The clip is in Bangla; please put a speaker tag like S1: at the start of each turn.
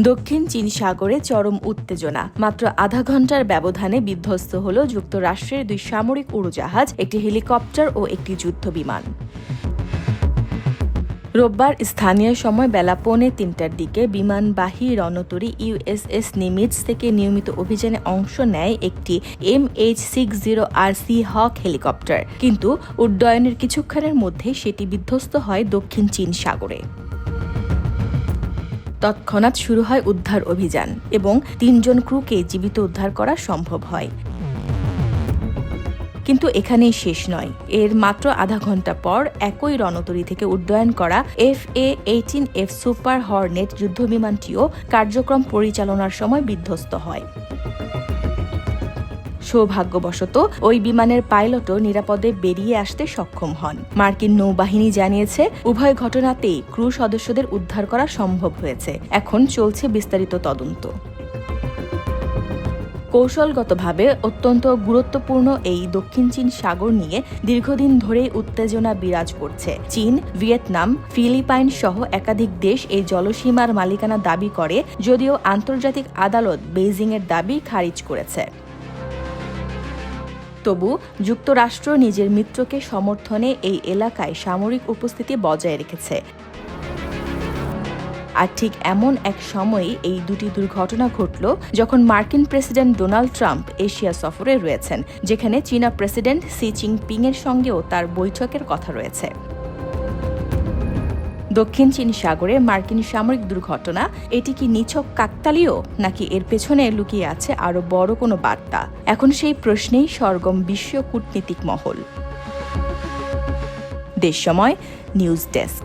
S1: দক্ষিণ চীন সাগরে চরম উত্তেজনা। মাত্র আধা ঘণ্টার ব্যবধানে বিধ্বস্ত হল যুক্তরাষ্ট্রের দুই সামরিক উড়োজাহাজ, একটি হেলিকপ্টার ও একটি যুদ্ধ বিমান। রোববার স্থানীয় সময় বেলা পৌনে তিনটার দিকে বিমানবাহী রণতরী ইউএসএস নিমিটস থেকে নিয়মিত অভিযানে অংশ নেয় একটি M H six zero R Seahawk helicopter. কিন্তু উড্ডয়নের কিছুক্ষণের মধ্যে সেটি বিধ্বস্ত হয় দক্ষিণ চীন সাগরে। তৎক্ষণাৎ শুরু হয় উদ্ধার অভিযান এবং তিনজন ক্রুকে জীবিত উদ্ধার করা সম্ভব হয়। কিন্তু এখানেই শেষ নয়। এর মাত্র আধা ঘণ্টা পর একই রণতরী থেকে উড্ডয়ন করা F A eighteen F Super Hornet যুদ্ধবিমানটিও কার্যক্রম পরিচালনার সময় বিধ্বস্ত হয়। সৌভাগ্যবশত, ওই বিমানের পাইলটও নিরাপদে বেরিয়ে আসতে সক্ষম হন। মার্কিন নৌবাহিনী জানিয়েছে, উভয় ঘটনাতেই ক্রু সদস্যদের উদ্ধার করা সম্ভব হয়েছে। এখন চলছে বিস্তারিত তদন্ত। কৌশলগতভাবে অত্যন্ত গুরুত্বপূর্ণ এই দক্ষিণ চীন সাগর নিয়ে দীর্ঘদিন ধরেই উত্তেজনা বিরাজ করছে। চীন, ভিয়েতনাম, ফিলিপাইন সহ একাধিক দেশ এই জলসীমার মালিকানা দাবি করে, যদিও আন্তর্জাতিক আদালত বেইজিংয়ের দাবি খারিজ করেছে। তবু যুক্তরাষ্ট্র নিজের মিত্রকে সমর্থনে এই এলাকায় সামরিক উপস্থিতি বজায় রেখেছে। আর ঠিক এমন এক সময়েই এই দুটি দুর্ঘটনা ঘটল যখন মার্কিন প্রেসিডেন্ট ডোনাল্ড ট্রাম্প এশিয়া সফরে রয়েছেন, যেখানে চীনা প্রেসিডেন্ট সি জিনপিং এর সঙ্গেও তার বৈঠকের কথা রয়েছে। দক্ষিণ চীন সাগরে মার্কিন সামরিক দুর্ঘটনা, এটি কি নিছক কাকতালীয় নাকি এর পেছনে লুকিয়ে আছে আরও বড় কোনো বার্তা? এখন সেই প্রশ্নেই সরগম বিশ্ব কূটনীতিক মহল। দেশ সময়, নিউজ ডেস্ক।